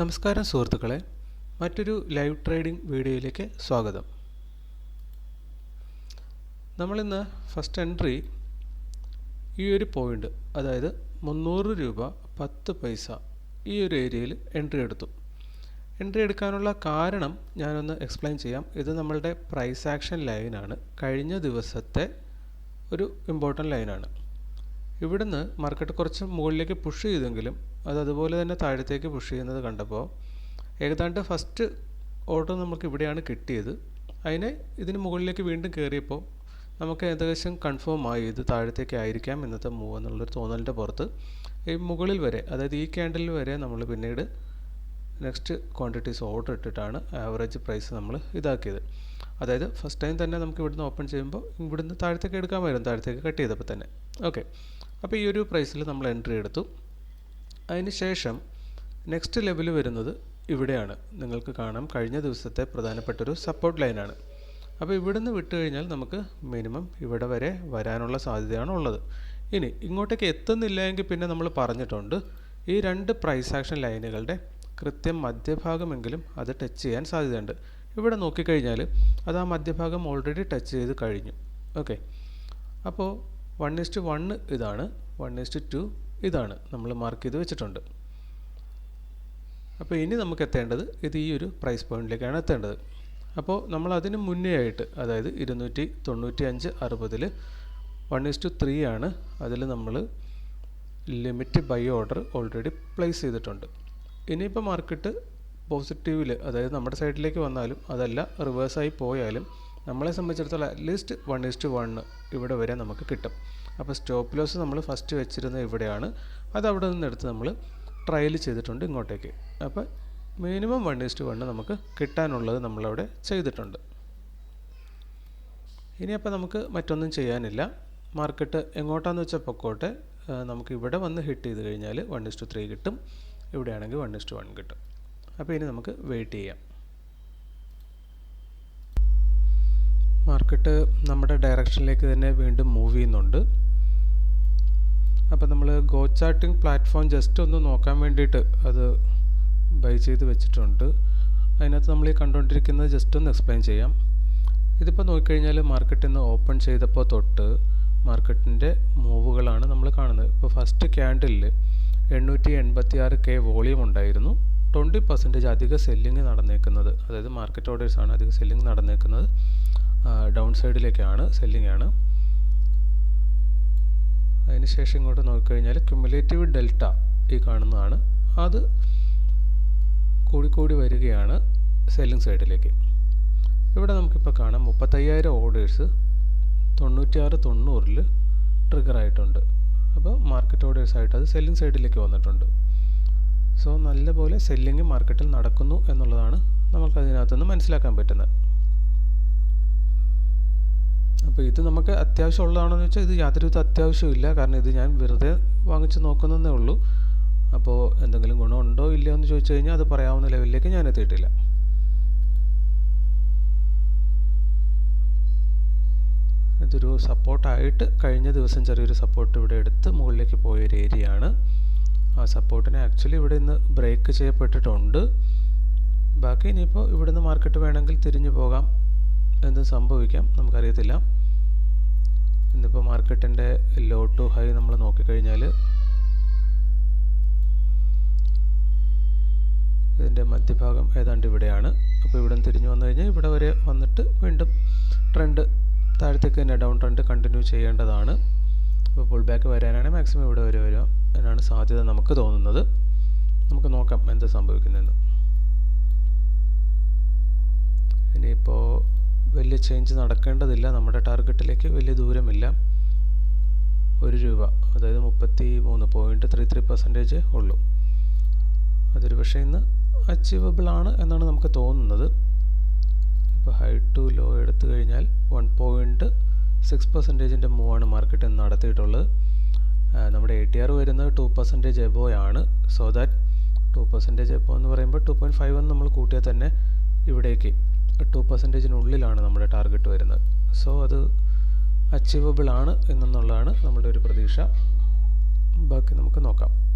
നമസ്കാരം സുഹൃത്തുക്കളെ മറ്റൊരു ലൈവ് ട്രേഡിംഗ് വീഡിയോയിലേക്ക് സ്വാഗതം. നമ്മളിന്ന് ഫസ്റ്റ് എൻട്രി ഈ ഒരു പോയിന്റ് അതായത് മുന്നൂറ് രൂപ പത്ത് പൈസ ഈ ഒരു ഏരിയയിൽ എൻട്രി എടുത്തു. എൻട്രി എടുക്കാനുള്ള കാരണം ഞാനൊന്ന് എക്സ്പ്ലെയിൻ ചെയ്യാം. ഇത് നമ്മളുടെ പ്രൈസ് ആക്ഷൻ ലൈനാണ്. കഴിഞ്ഞ ദിവസത്തെ ഒരു ഇമ്പോർട്ടന്റ് ലൈനാണ്. ഇവിടുന്ന് മാർക്കറ്റ് കുറച്ച് മുകളിലേക്ക് പുഷ് ചെയ്തെങ്കിലും അത് അതുപോലെ തന്നെ താഴത്തേക്ക് പുഷ് ചെയ്യുന്നത് കണ്ടപ്പോൾ ഏതാണ്ട് ഫസ്റ്റ് ഓർഡർ നമുക്ക് ഇവിടെയാണ് കിട്ടിയത്. അതിനെ ഇതിന് മുകളിലേക്ക് വീണ്ടും കയറിയപ്പോൾ നമുക്ക് ഏകദേശം കൺഫേം ആയി. ഇത് താഴത്തേക്ക് ആയിരിക്കാം ഇന്നത്തെ മൂവ് എന്നുള്ളൊരു തോന്നലിന്റെ പുറത്ത്. ഈ മുകളിൽ വരെ അതായത് ഈ ക്യാൻഡലിൽ വരെ നമ്മൾ പിന്നീട് നെക്സ്റ്റ് ക്വാണ്ടിറ്റീസ് ഓർഡർ ഇട്ടിട്ടാണ് ആവറേജ് പ്രൈസ് നമ്മൾ ഇതാക്കിയത്. അതായത് ഫസ്റ്റ് ടൈം തന്നെ നമുക്ക് ഇവിടുന്ന് ഓപ്പൺ ചെയ്യുമ്പോൾ ഇവിടുന്ന് താഴത്തേക്ക് എടുക്കാമായിരുന്നു താഴത്തേക്ക് കട്ട് ചെയ്തപ്പോൾ തന്നെ. ഓക്കെ അപ്പോൾ ഈ ഒരു പ്രൈസിൽ നമ്മൾ എൻട്രി എടുത്തു. അതിന് ശേഷം നെക്സ്റ്റ് ലെവൽ വരുന്നത് ഇവിടെയാണ്. നിങ്ങൾക്ക് കാണാം കഴിഞ്ഞ ദിവസത്തെ പ്രധാനപ്പെട്ടൊരു സപ്പോർട്ട് ലൈനാണ് അപ്പോൾ ഇവിടുന്ന് വിട്ട് കഴിഞ്ഞാൽ നമുക്ക് മിനിമം ഇവിടെ വരെ വരാനുള്ള സാധ്യതയാണ് ഉള്ളത്. ഇനി ഇങ്ങോട്ടേക്ക് എത്തുന്നില്ല എങ്കിൽ പിന്നെ നമ്മൾ പറഞ്ഞിട്ടുണ്ട് ഈ രണ്ട് പ്രൈസ് ആക്ഷൻ ലൈനുകളുടെ കൃത്യം മധ്യഭാഗമെങ്കിലും അത് ടച്ച് ചെയ്യാൻ സാധ്യതയുണ്ട്. ഇവിടെ നോക്കിക്കഴിഞ്ഞാൽ അത് ആ മധ്യഭാഗം ഓൾറെഡി ടച്ച് ചെയ്ത് കഴിഞ്ഞു. ഓക്കെ അപ്പോൾ വൺ ഇസ്റ്റ് വണ്ണ് ഇതാണ്. വൺ ഇസ്റ്റ് ടു ഇതാണ് നമ്മൾ മാർക്ക് ചെയ്ത് വെച്ചിട്ടുണ്ട്. അപ്പോൾ ഇനി നമുക്ക് എത്തേണ്ടത് ഇത് ഈ ഒരു പ്രൈസ് പോയിന്റിലേക്കാണ് എത്തേണ്ടത്. അപ്പോൾ നമ്മൾ അതിന് മുന്നേ ആയിട്ട് അതായത് ഇരുന്നൂറ്റി തൊണ്ണൂറ്റി അഞ്ച് അറുപതിൽ വൺ ഇസ്റ്റു ത്രീ ആണ് അതിൽ നമ്മൾ limit buy order already place ചെയ്തിട്ടുണ്ട്. ഇനിയിപ്പോൾ മാർക്കറ്റ് പോസിറ്റീവിൽ അതായത് നമ്മുടെ സൈഡിലേക്ക് വന്നാലും അതല്ല റിവേഴ്സായി പോയാലും നമ്മളെ സംബന്ധിച്ചിടത്തോളം അറ്റ്ലീസ്റ്റ് വൺ ഇസ്റ്റ് വണ്ണ് ഇവിടെ വരെ നമുക്ക് കിട്ടും. അപ്പോൾ സ്റ്റോപ്പ് ലോസ് നമ്മൾ ഫസ്റ്റ് വെച്ചിരുന്നത് ഇവിടെയാണ്. അത് അവിടെ നിന്ന് എടുത്ത് നമ്മൾ ട്രയൽ ചെയ്തിട്ടുണ്ട് ഇങ്ങോട്ടേക്ക്. അപ്പോൾ മിനിമം വൺ ഇസ്റ്റ് വണ്ണ് നമുക്ക് കിട്ടാനുള്ളത് നമ്മളവിടെ ചെയ്തിട്ടുണ്ട്. ഇനി അപ്പോൾ നമുക്ക് മറ്റൊന്നും ചെയ്യാനില്ല. മാർക്കറ്റ് എങ്ങോട്ടാന്ന് വെച്ചാൽ പൊക്കോട്ടെ. നമുക്ക് ഇവിടെ വന്ന് ഹിറ്റ് ചെയ്ത് കഴിഞ്ഞാൽ വൺ ഇസ്റ്റു ത്രീ കിട്ടും. ഇവിടെയാണെങ്കിൽ വൺ ഇസ്റ്റു വൺ കിട്ടും. അപ്പോൾ ഇനി നമുക്ക് വെയിറ്റ് ചെയ്യാം. മാർക്കറ്റ് നമ്മുടെ ഡയറക്ഷനിലേക്ക് തന്നെ വീണ്ടും മൂവ് ചെയ്യുന്നുണ്ട്. അപ്പോൾ നമ്മൾ ഗോ ചാർട്ടിംഗ് പ്ലാറ്റ്ഫോം ജസ്റ്റ് ഒന്ന് നോക്കാൻ വേണ്ടിയിട്ട് അത് ബൈ ചെയ്ത് വെച്ചിട്ടുണ്ട്. അതിനകത്ത് നമ്മൾ ഈ കണ്ടുകൊണ്ടിരിക്കുന്നത് ജസ്റ്റ് ഒന്ന് എക്സ്പ്ലെയിൻ ചെയ്യാം. ഇതിപ്പോൾ നോക്കിക്കഴിഞ്ഞാൽ മാർക്കറ്റ് ഇന്ന് ഓപ്പൺ ചെയ്തപ്പോൾ തൊട്ട് മാർക്കറ്റിന്റെ മൂവുകളാണ് നമ്മൾ കാണുന്നത്. ഇപ്പോൾ ഫസ്റ്റ് ക്യാൻഡിലിൽ എണ്ണൂറ്റി എൺപത്തി ആറ് കെ വോളിയം ഉണ്ടായിരുന്നു. ട്വന്റി പെർസെന്റേജ് അധിക സെല്ലിങ് നടന്നേക്കുന്നത്. അതായത് മാർക്കറ്റ് ഓർഡേഴ്സാണ് അധിക സെല്ലിങ് നടന്നേക്കുന്നത്. ഡൗൺ സൈഡിലേക്കാണ് സെല്ലിംഗ് ആണ്. അതിനുശേഷം ഇങ്ങോട്ട് നോക്കിക്കഴിഞ്ഞാൽ ക്യുമുലേറ്റീവ് ഡെൽറ്റ ഈ കാണുന്നതാണ്. അത് കൂടിക്കൂടി വരികയാണ് സെല്ലിംഗ് സൈഡിലേക്ക് ഇവിടെ നമുക്കിപ്പോൾ കാണാം മുപ്പത്തയ്യായിരം ഓർഡേഴ്സ് തൊണ്ണൂറ്റിയാറ് തൊണ്ണൂറിൽ ട്രിഗർ ആയിട്ടുണ്ട്. അപ്പോൾ മാർക്കറ്റ് ഓർഡേഴ്സ് ആയിട്ട് അത് സെല്ലിംഗ് സൈഡിലേക്ക് വന്നിട്ടുണ്ട്. സോ നല്ലപോലെ സെല്ലിംഗ് മാർക്കറ്റിൽ നടക്കുന്നു എന്നുള്ളതാണ് നമുക്കതിനകത്തുനിന്ന് മനസ്സിലാക്കാൻ പറ്റുന്നത്. അപ്പോൾ ഇത് നമുക്ക് അത്യാവശ്യമുള്ളതാണെന്ന് വെച്ചാൽ ഇത് യാതൊരുവിധ അത്യാവശ്യമില്ല കാരണം ഇത് ഞാൻ വെറുതെ വാങ്ങിച്ച് നോക്കുന്നതേ ഉള്ളൂ. അപ്പോൾ എന്തെങ്കിലും ഗുണമുണ്ടോ ഇല്ലയോ എന്ന് ചോദിച്ചു കഴിഞ്ഞാൽ അത് പറയാവുന്ന ലെവലിലേക്ക് ഞാൻ എത്തിയിട്ടില്ല. ഇതൊരു സപ്പോർട്ടായിട്ട് കഴിഞ്ഞ ദിവസം ചെറിയൊരു സപ്പോർട്ട് ഇവിടെ എടുത്ത് മുകളിലേക്ക് പോയൊരു ഏരിയ ആണ് ആ സപ്പോർട്ടിനെ ആക്ച്വലി ഇവിടെ നിന്ന് ബ്രേക്ക് ചെയ്യപ്പെട്ടിട്ടുണ്ട്. ബാക്കി ഇനിയിപ്പോൾ ഇവിടുന്ന് മാർക്കറ്റ് വേണമെങ്കിൽ തിരിഞ്ഞു പോകാം. എന്ത് സംഭവിക്കാം. നമുക്കറിയത്തില്ല. ഇന്നിപ്പോൾ മാർക്കറ്റിന്റെ ലോ ടു ഹൈ നമ്മൾ നോക്കിക്കഴിഞ്ഞാൽ ഇതിന്റെ മധ്യഭാഗം ഏതാണ്ട് ഇവിടെയാണ്. അപ്പോൾ ഇവിടെ തിരിഞ്ഞു വന്നു കഴിഞ്ഞാൽ ഇവിടെ വരെ വന്നിട്ട് വീണ്ടും ട്രെൻഡ് താഴത്തേക്ക് തന്നെ ഡൗൺ ട്രെൻഡ് കണ്ടിന്യൂ ചെയ്യേണ്ടതാണ്. അപ്പോൾ ഫുൾ ബാക്ക് വരാനാണ് മാക്സിമം ഇവിടെ വരെ വരിക എന്നാണ് സാധ്യത നമുക്ക് തോന്നുന്നത്. നമുക്ക് നോക്കാം എന്താ സംഭവിക്കുന്നതെന്ന്. ഇനിയിപ്പോൾ വലിയ ചേഞ്ച് നടക്കേണ്ടതില്ല. നമ്മുടെ ടാർഗറ്റിലേക്ക് വലിയ ദൂരമില്ല. ഒരു രൂപ അതായത് മുപ്പത്തി മൂന്ന് പോയിന്റ് ത്രീ ത്രീ പെർസെന്റേജ് ഉള്ളൂ. അതൊരു പക്ഷേ ഇന്ന് അച്ചീവബിൾ ആണ് എന്നാണ് നമുക്ക് തോന്നുന്നത്. ഇപ്പോൾ ഹൈ ടു ലോ എടുത്തു കഴിഞ്ഞാൽ വൺ പോയിന്റ് സിക്സ് പെർസെന്റേജിന്റെ മൂവാണ് മാർക്കറ്റ് ഇന്ന് നടത്തിയിട്ടുള്ളത്. നമ്മുടെ എ ടി ആർ വരുന്നത് ടു പെർസെന്റേജ് എബോ ആണ്. So that two percentage above എന്ന് പറയുമ്പോൾ ടു പോയിന്റ് ഫൈവ് എന്ന് നമ്മൾ കൂട്ടിയാൽ തന്നെ ഇവിടേക്ക് ടു പെർസെന്റേജിനുള്ളിലാണ് നമ്മുടെ ടാർഗറ്റ് വരുന്നത്. സോ അത് അച്ചീവബിൾ ആണ് എന്നുള്ളതാണ് നമ്മുടെ ഒരു പ്രതീക്ഷ. ബാക്കി നമുക്ക് നോക്കാം.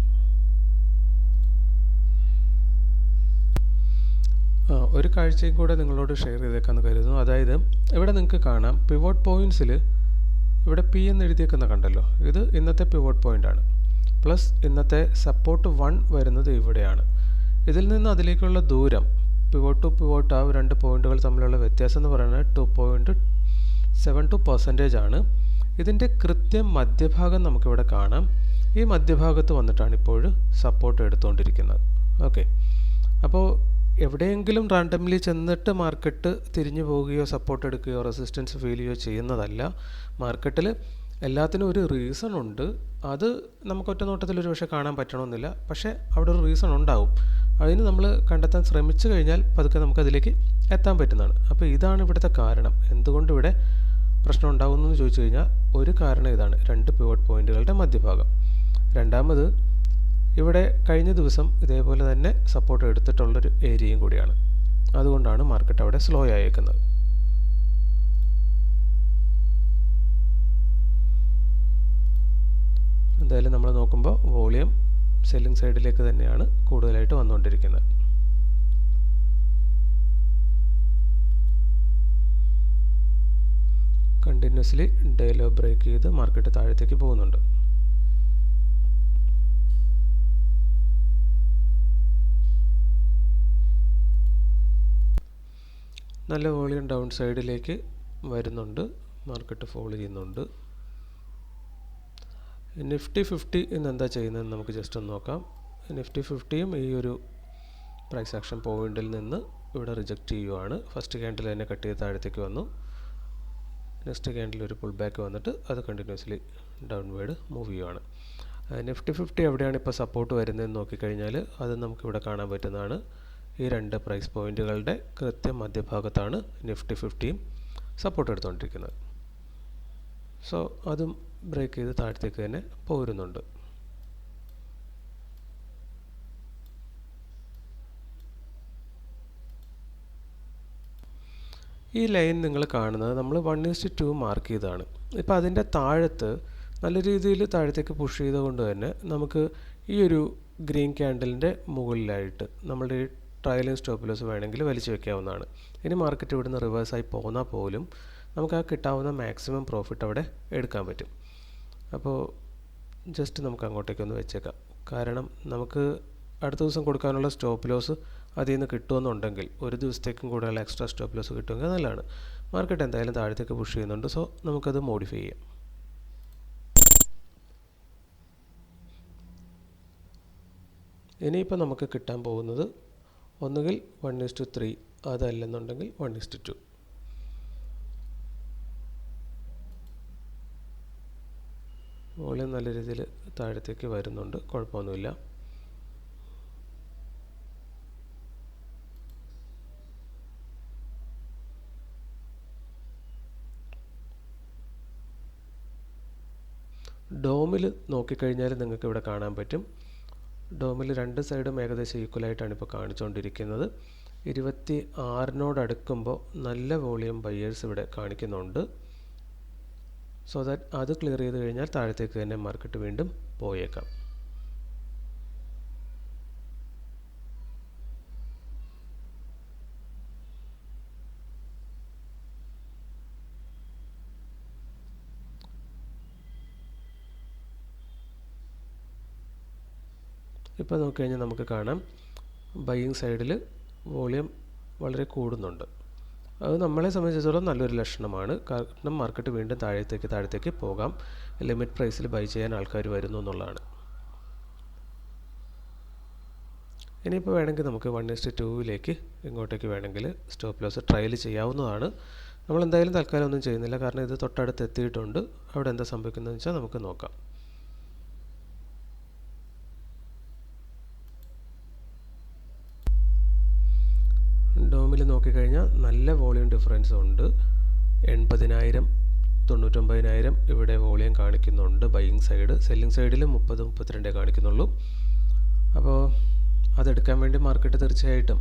ഒരു കാഴ്ചയും കൂടെ നിങ്ങളോട് ഷെയർ ചെയ്തേക്കാന്ന് കരുതുന്നു. അതായത് ഇവിടെ നിങ്ങൾക്ക് കാണാം പിവോട്ട് പോയിന്റ്സിൽ ഇവിടെ പി എന്ന് എഴുതിയേക്കുന്ന കണ്ടല്ലോ. ഇത് ഇന്നത്തെ പിവോട്ട് പോയിന്റ് ആണ്. പ്ലസ് ഇന്നത്തെ സപ്പോർട്ട് വൺ വരുന്നത് ഇവിടെയാണ്. ഇതിൽ നിന്ന് അതിലേക്കുള്ള ദൂരം പിവോട്ട് ടു പിവോട്ട് ആ രണ്ട് പോയിന്റുകൾ തമ്മിലുള്ള വ്യത്യാസം എന്ന് പറയുന്നത് two point seven two percentage ആണ്. ഇതിന്റെ കൃത്യം മധ്യഭാഗം നമുക്കിവിടെ കാണാം. ഈ മധ്യഭാഗത്ത് വന്നിട്ടാണ് ഇപ്പോൾ സപ്പോർട്ട് എടുത്തുകൊണ്ടിരിക്കുന്നത് ഓക്കെ അപ്പോൾ എവിടെയെങ്കിലും റാൻഡംലി ചെന്നിട്ട് മാർക്കറ്റ് തിരിഞ്ഞു പോവുകയോ സപ്പോർട്ട് എടുക്കുകയോ റെസിസ്റ്റൻസ് ഫീൽ ചെയ്യുകയോ ചെയ്യുന്നതല്ല. മാർക്കറ്റിൽ എല്ലാത്തിനും ഒരു റീസൺ ഉണ്ട്. അത് നമുക്ക് ഒറ്റ നോട്ടത്തിൽ ഒരു പക്ഷേ കാണാൻ പറ്റണമെന്നില്ല. പക്ഷേ അവിടെ ഒരു റീസൺ ഉണ്ടാവും. അതിന് നമ്മൾ കണ്ടെത്താൻ ശ്രമിച്ചു കഴിഞ്ഞാൽ പതുക്കെ നമുക്കതിലേക്ക് എത്താൻ പറ്റുന്നതാണ്. അപ്പോൾ ഇതാണ് ഇവിടുത്തെ കാരണം. എന്തുകൊണ്ട് ഇവിടെ പ്രശ്നം ഉണ്ടാകുന്നു എന്ന് ചോദിച്ചു കഴിഞ്ഞാൽ ഒരു കാരണം ഇതാണ്. രണ്ട് പിവോട്ട് പോയിന്റുകളുടെ മധ്യഭാഗം. രണ്ടാമത് ഇവിടെ കഴിഞ്ഞ ദിവസം ഇതേപോലെ തന്നെ സപ്പോർട്ട് എടുത്തിട്ടുള്ളൊരു ഏരിയയും കൂടിയാണ്. അതുകൊണ്ടാണ് മാർക്കറ്റ് അവിടെ സ്ലോ ആയേക്കുന്നത്. എന്തായാലും നമ്മൾ നോക്കുമ്പോൾ വോളിയം സെല്ലിംഗ് സൈഡിലേക്ക് തന്നെയാണ് കൂടുതലായിട്ട് വന്നുകൊണ്ടിരിക്കുന്നത്. കണ്ടിന്യൂസ്ലി ഡേലോ ബ്രേക്ക് ചെയ്ത് മാർക്കറ്റ് താഴത്തേക്ക് പോകുന്നുണ്ട്. നല്ല വോളിയം ഡൗൺ സൈഡിലേക്ക് വരുന്നുണ്ട്. മാർക്കറ്റ് ഫോൾ ചെയ്യുന്നുണ്ട്. നിഫ്റ്റി ഫിഫ്റ്റി ഇന്ന് എന്താ ചെയ്യുന്നതെന്ന് നമുക്ക് ജസ്റ്റ് ഒന്ന് നോക്കാം. നിഫ്റ്റി ഫിഫ്റ്റിയും ഈ ഒരു പ്രൈസ് ആക്ഷൻ പോയിന്റിൽ നിന്ന് ഇവിടെ റിജക്റ്റ് ചെയ്യുവാണ്. ഫസ്റ്റ് ക്യാൻഡിൽ തന്നെ കട്ട് ചെയ്ത് താഴത്തേക്ക് വന്നു. നെക്സ്റ്റ് ക്യാൻഡിൽ ഒരു പുൾ ബാക്ക് വന്നിട്ട് അത് കണ്ടിന്യൂസ്ലി ഡൗൺവേഡ് മൂവ് ചെയ്യുവാണ്. നിഫ്റ്റി ഫിഫ്റ്റി എവിടെയാണ് ഇപ്പോൾ സപ്പോർട്ട് വരുന്നതെന്ന് നോക്കിക്കഴിഞ്ഞാൽ അത് നമുക്കിവിടെ കാണാൻ പറ്റുന്നതാണ്. ഈ രണ്ട് പ്രൈസ് പോയിന്റുകളുടെ കൃത്യം മധ്യഭാഗത്താണ് നിഫ്റ്റി ഫിഫ്റ്റിയും സപ്പോർട്ട് എടുത്തുകൊണ്ടിരിക്കുന്നത് സോ അതും ബ്രേക്ക് ചെയ്ത് താഴത്തേക്ക് തന്നെ പോരുന്നുണ്ട്. ഈ ലൈൻ നിങ്ങൾ കാണുന്നത് നമ്മൾ വൺ ഇസ്റ്റ് ടു മാർക്ക് ചെയ്തതാണ്. ഇപ്പോൾ അതിന്റെ താഴത്ത് നല്ല രീതിയിൽ താഴത്തേക്ക് പുഷ് ചെയ്തുകൊണ്ട് തന്നെ നമുക്ക് ഈ ഒരു ഗ്രീൻ ക്യാൻഡലിന്റെ മുകളിലായിട്ട് നമ്മളുടെ ഈ സ്റ്റോപ്പ് ലോസ് വേണമെങ്കിൽ വലിച്ചു വെക്കാവുന്നതാണ്. ഇനി മാർക്കറ്റ് ഇവിടുന്ന് റിവേഴ്സായി പോന്നാൽ പോലും നമുക്ക് ആ കിട്ടാവുന്ന മാക്സിമം പ്രോഫിറ്റ് അവിടെ എടുക്കാൻ പറ്റും. അപ്പോൾ ജസ്റ്റ് നമുക്ക് അങ്ങോട്ടേക്കൊന്ന് വെച്ചേക്കാം. കാരണം നമുക്ക് അടുത്ത ദിവസം കൊടുക്കാനുള്ള സ്റ്റോപ്പ് ലോസ് അതിൽ നിന്ന് കിട്ടുമെന്നുണ്ടെങ്കിൽ ഒരു ദിവസത്തേക്കും കൂടുതൽ എക്സ്ട്രാ സ്റ്റോപ്പ് ലോസ് കിട്ടുമെങ്കിൽ നല്ലതാണ്. മാർക്കറ്റ് എന്തായാലും താഴത്തേക്ക് പുഷ് ചെയ്യുന്നുണ്ട്. സോ നമുക്കത് മോഡിഫൈ ചെയ്യാം. ഇനിയിപ്പോൾ നമുക്ക് കിട്ടാൻ പോകുന്നത് ഒന്നുകിൽ വൺ ഇസ്റ്റു ത്രീ അതല്ലെന്നുണ്ടെങ്കിൽ വൺ ഇസ്റ്റു ടു നല്ല രീതിയിൽ താഴത്തേക്ക് വരുന്നുണ്ട്. കുഴപ്പമൊന്നുമില്ല. ഡോമിൽ നോക്കിക്കഴിഞ്ഞാൽ നിങ്ങൾക്ക് ഇവിടെ കാണാൻ പറ്റും. ഡോമിൽ രണ്ട് സൈഡും ഏകദേശം ഈക്വലായിട്ടാണ് ഇപ്പോൾ കാണിച്ചുകൊണ്ടിരിക്കുന്നത്. ഇരുപത്തി ആറിനോടടുക്കുമ്പോൾ നല്ല വോളിയം ബയ്യേഴ്സ് ഇവിടെ കാണിക്കുന്നുണ്ട്. സോ ദാറ്റ് അത് ക്ലിയർ ചെയ്ത് കഴിഞ്ഞാൽ താഴത്തേക്ക് തന്നെ മാർക്കറ്റ് വീണ്ടും പോയേക്കാം. ഇപ്പോൾ നോക്കിക്കഴിഞ്ഞാൽ നമുക്ക് കാണാം. ബൈയിങ് സൈഡിൽ വോളിയം വളരെ കൂടുന്നുണ്ട്. അത് നമ്മളെ സംബന്ധിച്ചിടത്തോളം നല്ലൊരു ലക്ഷണമാണ്. കാരണം മാർക്കറ്റ് വീണ്ടും താഴത്തേക്ക് താഴത്തേക്ക് പോകാം. ലിമിറ്റ് പ്രൈസിൽ ബൈ ചെയ്യാൻ ആൾക്കാർ വരുന്നു എന്നുള്ളതാണ്. ഇനിയിപ്പോൾ വേണമെങ്കിൽ നമുക്ക് വൺ ഇസ്റ്റ് ടൂവിലേക്ക് ഇങ്ങോട്ടേക്ക് വേണമെങ്കിൽ സ്റ്റോപ്പ് ലോസ് ട്രയൽ ചെയ്യാവുന്നതാണ്. നമ്മൾ എന്തായാലും തൽക്കാലം ഒന്നും ചെയ്യുന്നില്ല. കാരണം ഇത് തൊട്ടടുത്ത് എത്തിയിട്ടുണ്ട്. അവിടെ എന്താ സംഭവിക്കുന്നതെന്ന് വെച്ചാൽ നമുക്ക് നോക്കാം ഡോമിൽ നോക്കിക്കഴിഞ്ഞാൽ നല്ല വോളിയം ഡിഫറൻസ് ഉണ്ട്. എൺപതിനായിരം തൊണ്ണൂറ്റൊമ്പതിനായിരം ഇവിടെ വോളിയം കാണിക്കുന്നുണ്ട് ബൈയിങ് സൈഡ് സെല്ലിംഗ് സൈഡിൽ മുപ്പത് മുപ്പത്തിരണ്ടേ കാണിക്കുന്നുള്ളൂ. അപ്പോൾ അതെടുക്കാൻ വേണ്ടി മാർക്കറ്റ് തീർച്ചയായിട്ടും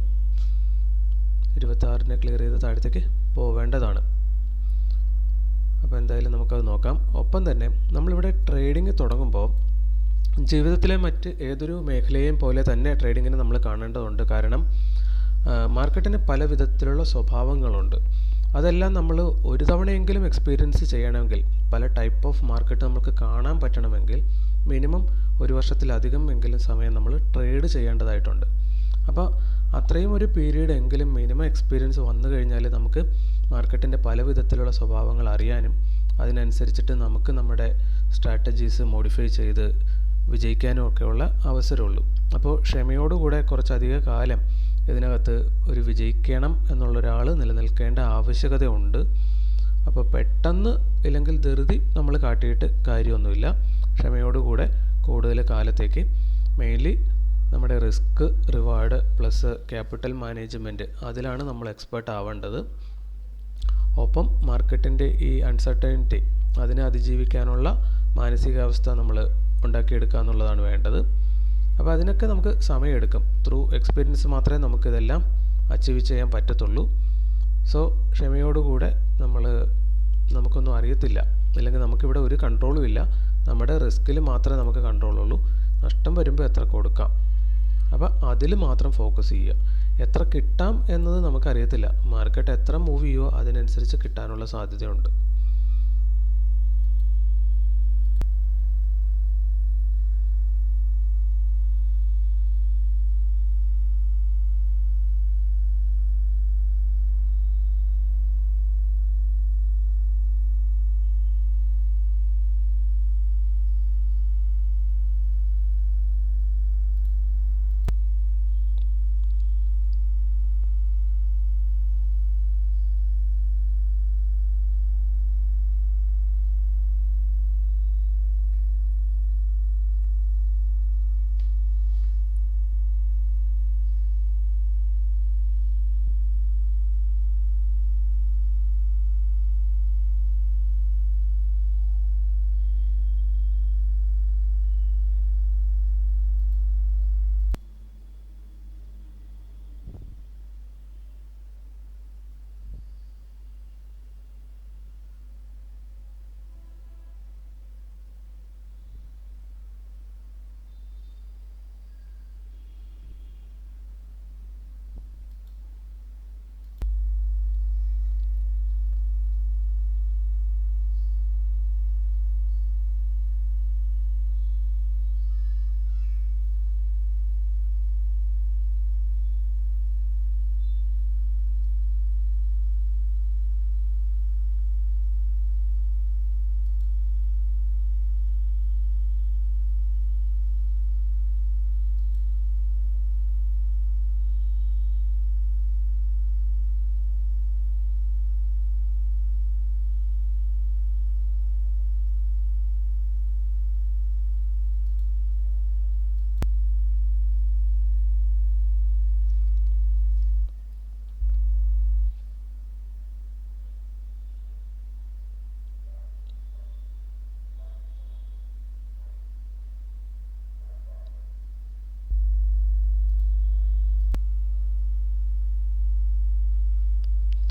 ഇരുപത്താറിനെ ക്ലിയർ ചെയ്ത് താഴത്തേക്ക് പോവേണ്ടതാണ്. അപ്പോൾ എന്തായാലും നമുക്കത് നോക്കാം. ഒപ്പം തന്നെ നമ്മളിവിടെ ട്രേഡിംഗ് തുടങ്ങുമ്പോൾ ജീവിതത്തിലെ മറ്റ് ഏതൊരു മേഖലയെയും പോലെ തന്നെ ട്രേഡിങ്ങിനെ നമ്മൾ കാണേണ്ടതുണ്ട്. കാരണം മാർക്കറ്റിന് പല വിധത്തിലുള്ള സ്വഭാവങ്ങളുണ്ട്. അതെല്ലാം നമ്മൾ ഒരു തവണയെങ്കിലും എക്സ്പീരിയൻസ് ചെയ്യണമെങ്കിൽ പല ടൈപ്പ് ഓഫ് മാർക്കറ്റ് നമുക്ക് കാണാൻ പറ്റണമെങ്കിൽ മിനിമം ഒരു വർഷത്തിലധികം എങ്കിലും സമയം നമ്മൾ ട്രേഡ് ചെയ്യേണ്ടതായിട്ടുണ്ട്. അപ്പോൾ അത്രയും ഒരു പീരീഡ് എങ്കിലും മിനിമം എക്സ്പീരിയൻസ് വന്നു കഴിഞ്ഞാൽ നമുക്ക് മാർക്കറ്റിന്റെ പല വിധത്തിലുള്ള സ്വഭാവങ്ങൾ അറിയാനും അതിനനുസരിച്ചിട്ട് നമുക്ക് നമ്മുടെ സ്ട്രാറ്റജീസ് മോഡിഫൈ ചെയ്ത് വിജയിക്കാനും ഒക്കെയുള്ള അവസരമുള്ളൂ. അപ്പോൾ ക്ഷമയോടുകൂടെ കുറച്ചധിക കാലം ഇതിനകത്ത് ഒരു വിജയിക്കണം എന്നുള്ളൊരാൾ നിലനിൽക്കേണ്ട ആവശ്യകതയുണ്ട്. അപ്പോൾ പെട്ടെന്ന് ഇല്ലെങ്കിൽ ധൃതി നമ്മൾ കാട്ടിയിട്ട് കാര്യമൊന്നുമില്ല. ക്ഷമയോടുകൂടെ കൂടുതൽ കാലത്തേക്ക്. മെയിൻലി നമ്മുടെ risk reward plus capital management അതിലാണ് നമ്മൾ എക്സ്പേർട്ട് ആവേണ്ടത്. ഒപ്പം മാർക്കറ്റിന്റെ ഈ അൺസർട്ടനിറ്റി അതിനെ അതിജീവിക്കാനുള്ള മാനസികാവസ്ഥ നമ്മൾ ഉണ്ടാക്കിയെടുക്കുക എന്നുള്ളതാണ് വേണ്ടത്. അപ്പോൾ അതിനൊക്കെ നമുക്ക് സമയമെടുക്കും. ത്രൂ എക്സ്പീരിയൻസ് മാത്രമേ നമുക്കിതെല്ലാം അച്ചീവ് ചെയ്യാൻ പറ്റത്തുള്ളൂ. സോ ക്ഷമയോടുകൂടെ നമ്മൾ നമുക്കൊന്നും അറിയത്തില്ല. അല്ലെങ്കിൽ നമുക്കിവിടെ ഒരു കൺട്രോളും ഇല്ല. നമ്മുടെ റിസ്കിൽ മാത്രമേ നമുക്ക് കൺട്രോളുള്ളൂ നഷ്ടം വരുമ്പോൾ എത്ര കൊടുക്കാം? അപ്പോൾ അതിൽ മാത്രം ഫോക്കസ് ചെയ്യുക. എത്ര കിട്ടാം എന്നത് നമുക്കറിയത്തില്ല. മാർക്കറ്റ് എത്ര മൂവ് ചെയ്യുമോ അതിനനുസരിച്ച് കിട്ടാനുള്ള സാധ്യതയുണ്ട്.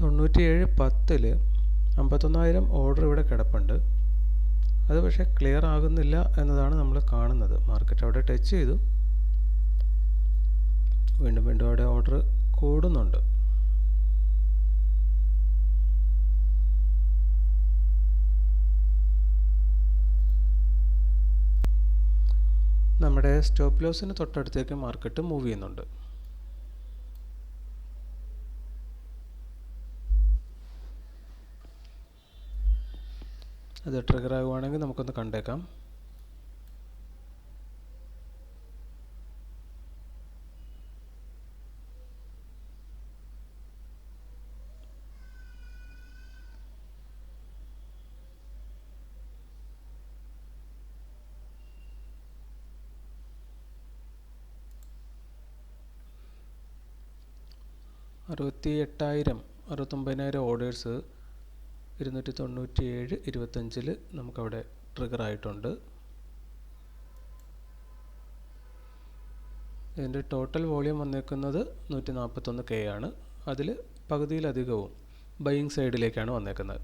തൊണ്ണൂറ്റിയേഴ് പത്തിൽ അമ്പത്തൊന്നായിരം ഓർഡർ ഇവിടെ കിടപ്പുണ്ട്. അത് പക്ഷേ ക്ലിയർ ആകുന്നില്ല എന്നതാണ് നമ്മൾ കാണുന്നത്. മാർക്കറ്റ് അവിടെ ടച്ച് ചെയ്തു. വീണ്ടും വീണ്ടും അവിടെ ഓർഡർ കൂടുന്നുണ്ട്. നമ്മുടെ സ്റ്റോപ്പ് ലോസിന് തൊട്ടടുത്തേക്ക് മാർക്കറ്റ് മൂവ് ചെയ്യുന്നുണ്ട്. അത് ട്രിഗർ ആകുവാണെങ്കിൽ നമുക്കൊന്ന് കണ്ടേക്കാം. അറുപത്തി എട്ടായിരം അറുപത്തൊമ്പതിനായിരം ഓർഡേഴ്സ് ഇരുന്നൂറ്റി തൊണ്ണൂറ്റി ഏഴ് ഇരുപത്തഞ്ചിൽ നമുക്കവിടെ ട്രിഗർ ആയിട്ടുണ്ട് ഇതിന്റെ ടോട്ടൽ വോളിയം വന്നേക്കുന്നത് നൂറ്റി നാൽപ്പത്തൊന്ന് കെ ആണ്. അതിൽ പകുതിയിലധികവും ബൈയിങ് സൈഡിലേക്കാണ് വന്നേക്കുന്നത്.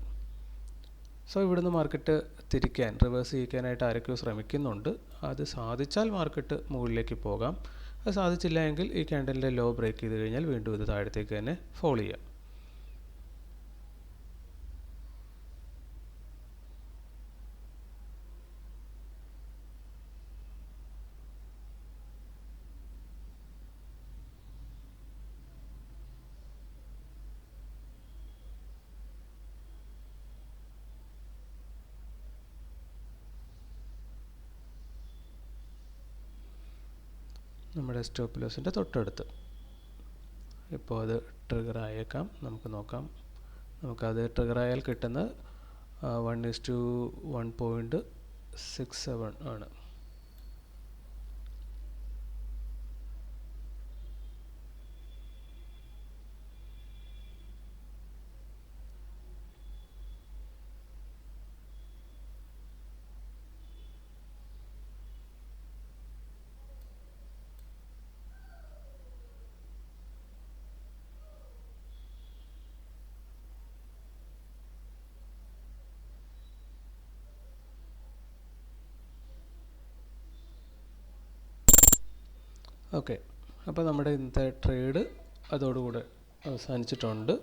സോ ഇവിടുന്ന് മാർക്കറ്റ് തിരിക്കാൻ റിവേഴ്സ് ചെയ്യിക്കാനായിട്ട് ആരൊക്കെയോ ശ്രമിക്കുന്നുണ്ട്. അത് സാധിച്ചാൽ മാർക്കറ്റ് മുകളിലേക്ക് പോകാം. അത് സാധിച്ചില്ല എങ്കിൽ ഈ ക്യാൻഡലിന്റെ ലോ ബ്രേക്ക് ചെയ്ത് കഴിഞ്ഞാൽ വീണ്ടും ഇത് താഴത്തേക്ക് തന്നെ ഫോളോ ചെയ്യാം. നമ്മുടെ സ്റ്റോപ്പ് ലോസിന്റെ തൊട്ടടുത്ത്. ഇപ്പോൾ അത് ട്രിഗർ ആയേക്കാം. നമുക്ക് നോക്കാം. നമുക്കത് ട്രിഗർ ആയാൽ കിട്ടുന്ന one is to one point six seven ആണ്. ഓക്കെ. അപ്പോൾ നമ്മുടെ ഇന്നത്തെ ട്രേഡ് അതോടുകൂടെ അവസാനിച്ചിട്ടുണ്ട്.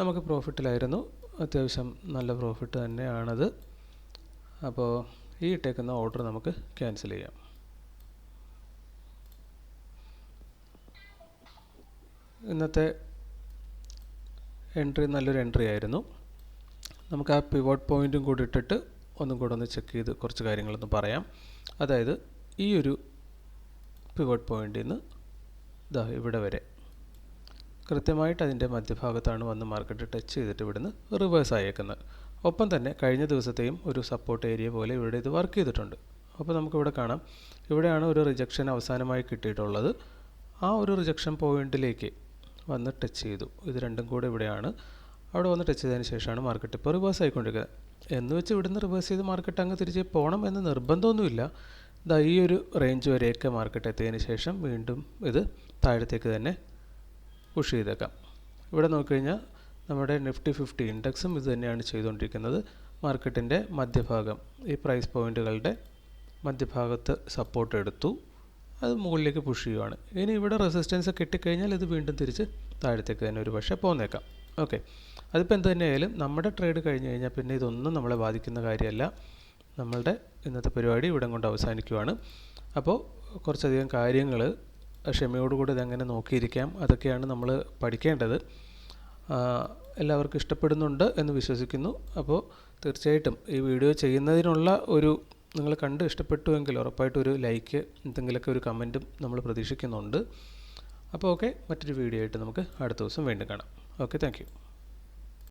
നമുക്ക് പ്രോഫിറ്റിലായിരുന്നു. അത്യാവശ്യം നല്ല പ്രോഫിറ്റ് തന്നെയാണത്. അപ്പോൾ ഈ ഇട്ടേക്കുന്ന ഓർഡർ നമുക്ക് ക്യാൻസൽ ചെയ്യാം. ഇന്നത്തെ എൻട്രി നല്ലൊരു എൻട്രി ആയിരുന്നു. നമുക്ക് ആ പിവോട്ട് പോയിന്റും കൂടി ഇട്ടിട്ട് ഒന്നും കൂടെ ഒന്ന് ചെക്ക് ചെയ്ത് കുറച്ച് കാര്യങ്ങളൊന്ന് പറയാം. അതായത് ഈ ഒരു പിവോട്ട് പോയിന്റിൽ നിന്ന് ഇതാ ഇവിടെ വരെ. കൃത്യമായിട്ട് അതിന്റെ മധ്യഭാഗത്താണ് വന്ന് മാർക്കറ്റ് ടച്ച് ചെയ്തിട്ട് ഇവിടുന്ന് റിവേഴ്സ് ആയേക്കുന്നത്. ഒപ്പം തന്നെ കഴിഞ്ഞ ദിവസത്തെയും ഒരു സപ്പോർട്ട് ഏരിയ പോലെ ഇവിടെ ഇത് വർക്ക് ചെയ്തിട്ടുണ്ട്. അപ്പോൾ നമുക്കിവിടെ കാണാം. ഇവിടെയാണ് ഒരു റിജക്ഷൻ അവസാനമായി കിട്ടിയിട്ടുള്ളത്. ആ ഒരു റിജക്ഷൻ പോയിന്റിലേക്ക് വന്ന് ടച്ച് ചെയ്തു. ഇത് രണ്ടും കൂടെ ഇവിടെയാണ്. അവിടെ വന്ന് ടച്ച് ചെയ്തതിന് ശേഷമാണ് മാർക്കറ്റ് ഇപ്പോൾ റിവേഴ്സ് ആയിക്കൊണ്ടിരിക്കുന്നത്. എന്ന് വെച്ച് ഇവിടുന്ന് റിവേഴ്സ് ചെയ്ത് മാർക്കറ്റ് അങ്ങ് തിരിച്ച് പോകണം എന്ന് നിർബന്ധമൊന്നുമില്ല. ഇതാ ഈ ഒരു റേഞ്ച് വരെയൊക്കെ മാർക്കറ്റ് എത്തിയതിന് ശേഷം വീണ്ടും ഇത് താഴത്തേക്ക് തന്നെ പുഷ് ചെയ്തേക്കാം. ഇവിടെ നോക്കിക്കഴിഞ്ഞാൽ നമ്മുടെ നിഫ്റ്റി ഫിഫ്റ്റി ഇൻഡെക്സും ഇത് തന്നെയാണ് ചെയ്തുകൊണ്ടിരിക്കുന്നത്. മാർക്കറ്റിന്റെ മധ്യഭാഗം ഈ പ്രൈസ് പോയിന്റുകളുടെ മധ്യഭാഗത്ത് സപ്പോർട്ട് എടുത്തു. അത് മുകളിലേക്ക് പുഷ് ചെയ്യുവാണ്. ഇനി ഇവിടെ റെസിസ്റ്റൻസ് കിട്ടിക്കഴിഞ്ഞാൽ ഇത് വീണ്ടും തിരിച്ച് താഴത്തേക്ക് തന്നെ ഒരു പക്ഷേ പോന്നേക്കാം. ഓക്കെ അതിപ്പോൾ എന്ത് തന്നെയായാലും നമ്മുടെ ട്രേഡ് കഴിഞ്ഞ് കഴിഞ്ഞാൽ പിന്നെ ഇതൊന്നും നമ്മളെ ബാധിക്കുന്ന കാര്യമല്ല. നമ്മളുടെ ഇന്നത്തെ പരിപാടി ഇവിടെ കൊണ്ട് അവസാനിക്കുവാണ്. അപ്പോൾ കുറച്ചധികം കാര്യങ്ങൾ ക്ഷമയോടുകൂടി ഇതെങ്ങനെ നോക്കിയിരിക്കാം അതൊക്കെയാണ് നമ്മൾ പഠിക്കേണ്ടത്. എല്ലാവർക്കും ഇഷ്ടപ്പെടുന്നുണ്ട് എന്ന് വിശ്വസിക്കുന്നു. അപ്പോൾ തീർച്ചയായിട്ടും ഈ വീഡിയോ ചെയ്യുന്നതിനുള്ള ഒരു നിങ്ങൾ കണ്ട് ഇഷ്ടപ്പെട്ടുവെങ്കിൽ ഉറപ്പായിട്ടും ഒരു ലൈക്ക് എന്തെങ്കിലുമൊക്കെ ഒരു കമന്റും നമ്മൾ പ്രതീക്ഷിക്കുന്നുണ്ട്. അപ്പോൾ ഓക്കെ മറ്റൊരു വീഡിയോ ആയിട്ട് നമുക്ക് അടുത്ത ദിവസം വീണ്ടും കാണാം. Okay thank